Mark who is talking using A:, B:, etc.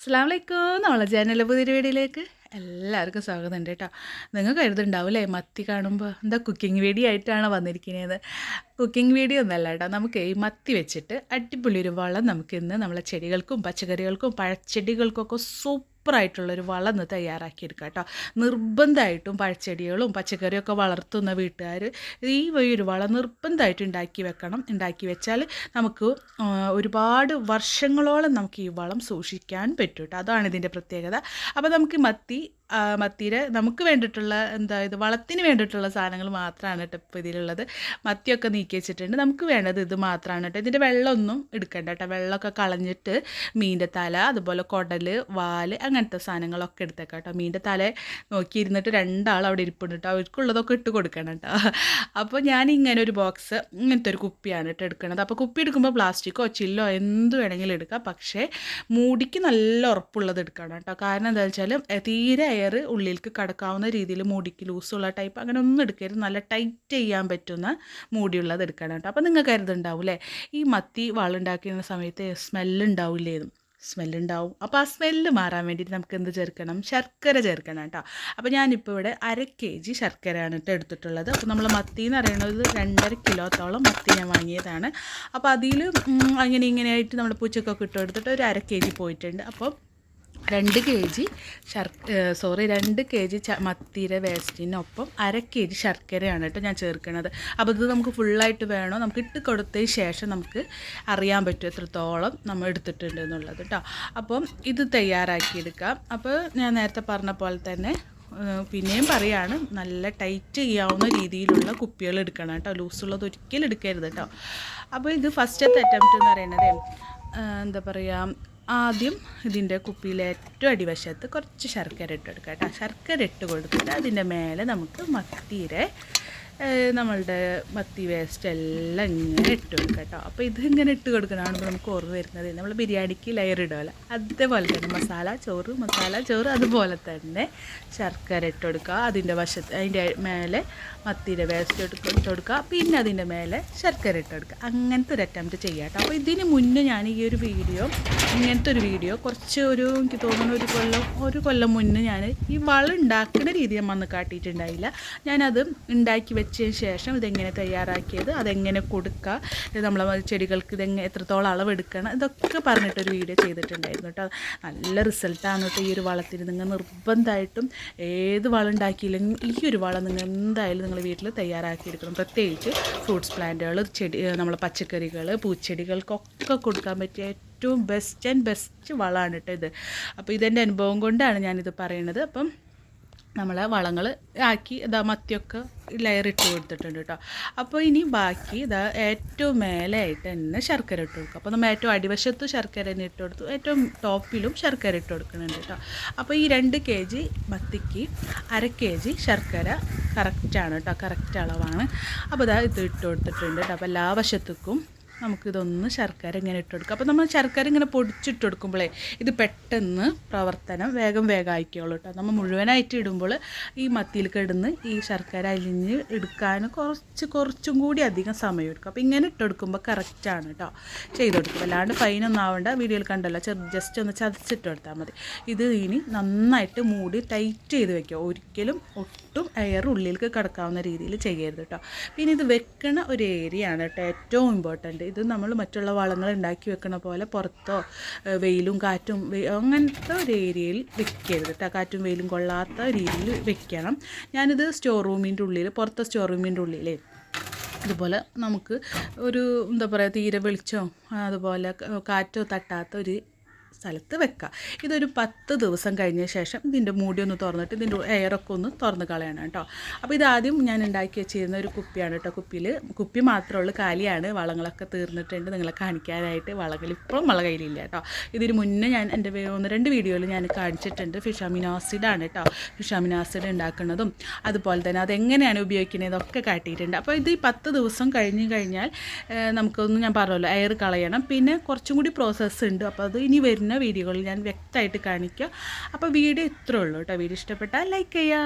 A: അസ്സാം വലൈക്കും നമ്മളെ ചാനലിലെ പുതിയ വീഡിയോയിലേക്ക് എല്ലാവർക്കും സ്വാഗതം ഉണ്ട് കേട്ടോ. നിങ്ങൾ അല്ലേ? മത്തി കാണുമ്പോൾ എന്താ കുക്കിംഗ് വീഡിയോ ആയിട്ടാണ് വന്നിരിക്കുന്നത് കുക്കിംഗ് വീഡിയോ ഒന്നല്ല കേട്ടോ. നമുക്ക് ഈ മത്തി വെച്ചിട്ട് അടിപൊളി ഒരു വളം നമുക്ക് ഇന്ന് നമ്മളെ ചെടികൾക്കും പച്ചക്കറികൾക്കും പഴച്ചെടികൾക്കൊക്കെ സൂപ്പറായിട്ടുള്ളൊരു വളം ഒന്ന് തയ്യാറാക്കിയെടുക്കാം കേട്ടോ. നിർബന്ധമായിട്ടും പഴച്ചെടികളും പച്ചക്കറിയൊക്കെ വളർത്തുന്ന വീട്ടുകാർ ഈ ഒരു വളം നിർബന്ധമായിട്ട് ഉണ്ടാക്കി വെക്കണം. ഉണ്ടാക്കി വെച്ചാൽ നമുക്ക് ഒരുപാട് വർഷങ്ങളോളം നമുക്ക് ഈ വളം സൂക്ഷിക്കാൻ പറ്റും കേട്ടോ. അതാണ് ഇതിന്റെ പ്രത്യേകത. അപ്പോൾ നമുക്ക് മത്തി മത്തിയുടെ നമുക്ക് വേണ്ടിയിട്ടുള്ള എന്താ ഇത് വളത്തിന് വേണ്ടിയിട്ടുള്ള സാധനങ്ങൾ മാത്രമാണ് കേട്ടോ ഇപ്പോൾ ഇതിലുള്ളത്. മത്തിയൊക്കെ നീക്കി വെച്ചിട്ടുണ്ട്. നമുക്ക് വേണ്ടത് ഇത് മാത്രമാണ് കേട്ടോ. ഇതിന്റെ വെള്ളമൊന്നും എടുക്കണ്ട കേട്ടോ. വെള്ളമൊക്കെ കളഞ്ഞിട്ട് മീന്റെ തല അതുപോലെ കുടൽ വാൽ അങ്ങനത്തെ സാധനങ്ങളൊക്കെ എടുത്തേക്കാം കേട്ടോ. മീന്റെ തല നോക്കി ഇരുന്നിട്ട് രണ്ടാൾ അവിടെ ഇരിപ്പുണ്ട് കേട്ടോ. അവർക്കുള്ളതൊക്കെ ഇട്ട് കൊടുക്കണം കേട്ടോ. അപ്പോൾ ഞാൻ ഇങ്ങനെ ഒരു ബോക്സ് ഇങ്ങനത്തെ ഒരു കുപ്പിയാണ് കേട്ടോ എടുക്കുന്നത്. അപ്പോൾ കുപ്പി എടുക്കുമ്പോൾ പ്ലാസ്റ്റിക്കോ ചില്ലോ എന്ത് വേണമെങ്കിലും എടുക്കാം. പക്ഷേ മൂടിക്ക് നല്ല ഉറപ്പുള്ളത് എടുക്കണം കേട്ടോ. കാരണം എന്താ വെച്ചാൽ തീരെ എയർ ഉള്ളിലേക്ക് കടക്കാവുന്ന രീതിയിൽ മൂടിക്ക് ലൂസുള്ള ടൈപ്പ് അങ്ങനെ ഒന്നും എടുക്കരുത്. നല്ല ടൈറ്റ് ചെയ്യാൻ പറ്റുന്ന മൂടിയുള്ളത് എടുക്കണം കേട്ടോ. അപ്പോൾ നിങ്ങൾക്ക് കരുതുണ്ടാവും അല്ലേ ഈ മത്തി വാളുണ്ടാക്കുന്ന സമയത്ത് സ്മെല്ല് ഉണ്ടാവില്ലേ? സ്മെല്ലുണ്ടാവും അപ്പോൾ ആ സ്മെല്ല് മാറാൻ വേണ്ടിയിട്ട് നമുക്ക് എന്ത് ചേർക്കണം? ശർക്കര ചേർക്കണം കേട്ടോ. അപ്പോൾ ഞാനിപ്പോൾ ഇവിടെ അര കെ ജി ശർക്കരയാണ് കേട്ടോ എടുത്തിട്ടുള്ളത്. അപ്പോൾ നമ്മൾ മത്തി എന്ന് പറയുന്നത് രണ്ടര കിലോത്തോളം മത്തി ഞാൻ വാങ്ങിയതാണ്. അപ്പോൾ അതിൽ അങ്ങനെ ഇങ്ങനെയായിട്ട് നമ്മൾ പൂച്ചക്കൊക്കെ ഇട്ട് കൊടുത്തിട്ട് ഒരു അര കെ ജി പോയിട്ടുണ്ട്. അപ്പോൾ രണ്ട് കെ ജി ശർ സോറി രണ്ട് കെ ജി ച മത്തിയുടെ വേസ്റ്റിനൊപ്പം അര കെ ജി ശർക്കരയാണ് കേട്ടോ ഞാൻ ചേർക്കുന്നത്. അപ്പോൾ ഇത് നമുക്ക് ഫുള്ളായിട്ട് വേണോ? നമുക്ക് ഇട്ട് കൊടുത്തതിന് ശേഷം നമുക്ക് അറിയാൻ പറ്റും എത്രത്തോളം നമ്മൾ എടുത്തിട്ടുണ്ട് എന്നുള്ളത് കേട്ടോ. അപ്പം ഇത് തയ്യാറാക്കിയെടുക്കാം. അപ്പോൾ ഞാൻ നേരത്തെ പറഞ്ഞ പോലെ തന്നെ പിന്നെയും പറയാണ് നല്ല ടൈറ്റ് ചെയ്യാവുന്ന രീതിയിലുള്ള കുപ്പികൾ എടുക്കണം കേട്ടോ. ലൂസുള്ളത് ഒരിക്കലും എടുക്കരുത് കേട്ടോ. അപ്പോൾ ഇത് ഫസ്റ്റത്തെ അറ്റംപ്റ്റ് എന്ന് പറയുന്നത് എന്താ പറയുക ആദ്യം ഇതിന്റെ കുപ്പിയിലെ ഏറ്റവും അടിവശത്ത് കുറച്ച് ശർക്കര ഇട്ട് കൊടുക്കുക കേട്ടോ. ശർക്കര ഇട്ട് കൊടുത്തിട്ട് അതിന്റെ മേലെ നമുക്ക് മത്തിയുടെ നമ്മളുടെ മത്തി വേസ്റ്റ് എല്ലാം ഇങ്ങനെ ഇട്ട് കൊടുക്കുക കേട്ടോ. അപ്പോൾ ഇത് ഇങ്ങനെ ഇട്ട് കൊടുക്കണതാണ് നമുക്ക് ഓർമ്മ വരുന്നത് നമ്മൾ ബിരിയാണിക്ക് ലെയർ ഇടുമല്ലോ അതേപോലെ തന്നെ മസാല ചോറ് മസാല ചോറ് അതുപോലെ തന്നെ ശർക്കര ഇട്ട് കൊടുക്കുക. അതിന്റെ വശത്ത് അതിന്റെ മേലെ മത്തിയുടെ വേസ്റ്റ് ഇട്ട് കൊടുക്കുക. പിന്നെ അതിന്റെ മേലെ ശർക്കര ഇട്ട് കൊടുക്കുക. അങ്ങനത്തെ ഒരു അറ്റംപ്റ്റ് ചെയ്യാം കേട്ടോ. അപ്പോൾ ഇതിന് മുന്നേ ഞാൻ ഈ ഒരു വീഡിയോ ഇങ്ങനത്തെ ഒരു വീഡിയോ കുറച്ച് ഒരു എനിക്ക് തോന്നുന്ന ഒരു കൊല്ലം ഒരു കൊല്ലം മുന്നേ ഞാൻ ഈ വളം ഉണ്ടാക്കുന്ന രീതി അന്ന് കാട്ടിയിട്ടുണ്ടായില്ല. ഞാനത് ഉണ്ടാക്കി വെച്ചതിന് ശേഷം ഇതെങ്ങനെ തയ്യാറാക്കിയത് അതെങ്ങനെ കൊടുക്കുക നമ്മൾ ചെടികൾക്ക് ഇതെങ്ങനെ എത്രത്തോളം അളവെടുക്കണം ഇതൊക്കെ പറഞ്ഞിട്ടൊരു വീഡിയോ ചെയ്തിട്ടുണ്ടായിരുന്നു കേട്ടോ. നല്ല റിസൾട്ടാണ് കേട്ടോ ഈ ഒരു വളത്തിന്. നിങ്ങൾ നിർബന്ധമായിട്ടും ഏത് വളം ഉണ്ടാക്കിയില്ലെങ്കിൽ ഈ ഒരു വളം നിങ്ങൾ എന്തായാലും നിങ്ങൾ വീട്ടിൽ തയ്യാറാക്കിയെടുക്കണം. പ്രത്യേകിച്ച് ഫ്രൂട്ട്സ് പ്ലാന്റുകൾ ചെടി നമ്മൾ പച്ചക്കറികൾ പൂച്ചെടികൾക്കൊക്കെ കൊടുക്കാൻ പറ്റിയ ഏറ്റവും ബെസ്റ്റ് ആൻഡ് ബെസ്റ്റ് വളമാണ് കേട്ടോ ഇത്. അപ്പോൾ ഇതെന്റെ അനുഭവം കൊണ്ടാണ് ഞാനിത് പറയണത്. അപ്പം നമ്മൾ വളങ്ങൾ ആക്കി ഇതാ മത്തിയൊക്കെ ലെയർ ഇട്ട് കൊടുത്തിട്ടുണ്ട് കേട്ടോ അപ്പോൾ ഇനി ബാക്കി ഇതാ ഏറ്റവും മേലെയായിട്ട് തന്നെ ശർക്കര ഇട്ട് കൊടുക്കുക അപ്പോൾ നമ്മൾ ഏറ്റവും അടിവശത്ത് ശർക്കര തന്നെ ഇട്ട് കൊടുത്തു. ഏറ്റവും ടോപ്പിലും ശർക്കര ഇട്ട് കൊടുക്കുന്നുണ്ട് കേട്ടോ അപ്പോൾ ഈ രണ്ട് കെ ജി മത്തിക്ക് അര കെ ജി ശർക്കര കറക്റ്റാണ് കേട്ടോ കറക്റ്റ് അളവാണ്. അപ്പോൾ ഇതാ ഇത് ഇട്ട് കൊടുത്തിട്ടുണ്ട് കേട്ടോ അപ്പോൾ എല്ലാ വശത്തേക്കും നമുക്കിതൊന്ന് ശർക്കര ഇങ്ങനെ ഇട്ട് കൊടുക്കുക അപ്പോൾ നമ്മൾ ശർക്കര ഇങ്ങനെ പൊടിച്ചിട്ട് കൊടുക്കുമ്പോഴേ ഇത് പെട്ടെന്ന് പ്രവർത്തനം വേഗം വേഗം ആയിക്കോളൂ കേട്ടോ നമ്മൾ മുഴുവനായിട്ട് ഇടുമ്പോൾ ഈ മത്തിയിൽ കിടന്ന് ഈ ശർക്കര അലിഞ്ഞ് എടുക്കാൻ കുറച്ച് കുറച്ചും കൂടി അധികം സമയം എടുക്കും. അപ്പോൾ ഇങ്ങനെ ഇട്ടെടുക്കുമ്പോൾ കറക്റ്റാണ് കേട്ടോ ചെയ്ത് കൊടുക്കുക അല്ലാണ്ട് ഫൈനൊന്നും ആവേണ്ട. വീഡിയോയിൽ കണ്ടല്ലോ ചെറു ജസ്റ്റ് ഒന്ന് ചതച്ചിട്ട് കൊടുത്താൽ മതി. ഇത് ഇനി നന്നായിട്ട് മൂടി ടൈറ്റ് ചെയ്ത് വെക്കുക. ഒരിക്കലും ഒട്ടും എയർ ഉള്ളിലേക്ക് കിടക്കാവുന്ന രീതിയിൽ ചെയ്യരുത് കേട്ടോ പിന്നെ ഇത് വെക്കണ ഒരു ഏരിയ ആണ് കേട്ടോ ഏറ്റവും ഇമ്പോർട്ടന്റ് ഇത് നമ്മൾ മറ്റുള്ള വളങ്ങൾ ഉണ്ടാക്കി വെക്കണ പോലെ പുറത്തോ വെയിലും കാറ്റും അങ്ങനത്തെ ഒരു ഏരിയയിൽ വെക്കരുത് കേട്ടോ കാറ്റും വെയിലും കൊള്ളാത്ത രീതിയിൽ വെക്കണം. ഞാനിത് സ്റ്റോർ റൂമിന്റെ ഉള്ളിൽ പുറത്തെ സ്റ്റോർ റൂമിന്റെ ഉള്ളിലേ അതുപോലെ നമുക്ക് ഒരു എന്താ പറയുക തീരെ വെളിച്ചോ അതുപോലെ കാറ്റോ തട്ടാത്ത ഒരു സ്ഥലത്ത് വെക്കുക ഇതൊരു പത്ത് ദിവസം കഴിഞ്ഞ ശേഷം ഇതിന്റെ മൂടി ഒന്ന് തുറന്നിട്ട് ഇതിന്റെ എയറൊക്കെ ഒന്ന് തുറന്ന് കളയണം കേട്ടോ. അപ്പോൾ ഇതാദ്യം ഞാൻ ഉണ്ടാക്കി വെച്ചിരുന്ന ഒരു കുപ്പിയാണ് കേട്ടോ കുപ്പിയിൽ കുപ്പി മാത്രമുള്ള കാലിയാണ്. വളങ്ങളൊക്കെ തീർന്നിട്ടുണ്ട് നിങ്ങളെ കാണിക്കാനായിട്ട് വളകൾ ഇപ്പോഴും വള കയ്യിലില്ല കേട്ടോ. ഇതിന് മുന്നേ ഞാൻ എന്റെ ഒന്ന് രണ്ട് വീഡിയോയിൽ ഞാൻ കാണിച്ചിട്ടുണ്ട്. ഫിഷാമിനോസിഡാണ് കേട്ടോ. ഫിഷാമിനോസിഡ് ഉണ്ടാക്കുന്നതും അതുപോലെ തന്നെ അതെങ്ങനെയാണ് ഉപയോഗിക്കുന്നതൊക്കെ കാട്ടിയിട്ടുണ്ട്. അപ്പോൾ ഇത് ഈ പത്ത് ദിവസം കഴിഞ്ഞ് കഴിഞ്ഞാൽ നമുക്കൊന്ന് ഞാൻ പറഞ്ഞല്ലോ എയർ കളയണം. പിന്നെ കുറച്ചും കൂടി പ്രോസസ്സ് ഉണ്ട്. അപ്പോൾ അത് ഇനി വരുന്ന വീഡിയോകളിൽ ഞാൻ വ്യക്തമായിട്ട് കാണിക്കുക അപ്പോൾ വീഡിയോ ഇത്രേ ഉള്ളൂ കേട്ടോ. വീഡിയോ ഇഷ്ടപ്പെട്ടാൽ ലൈക്ക് ചെയ്യുക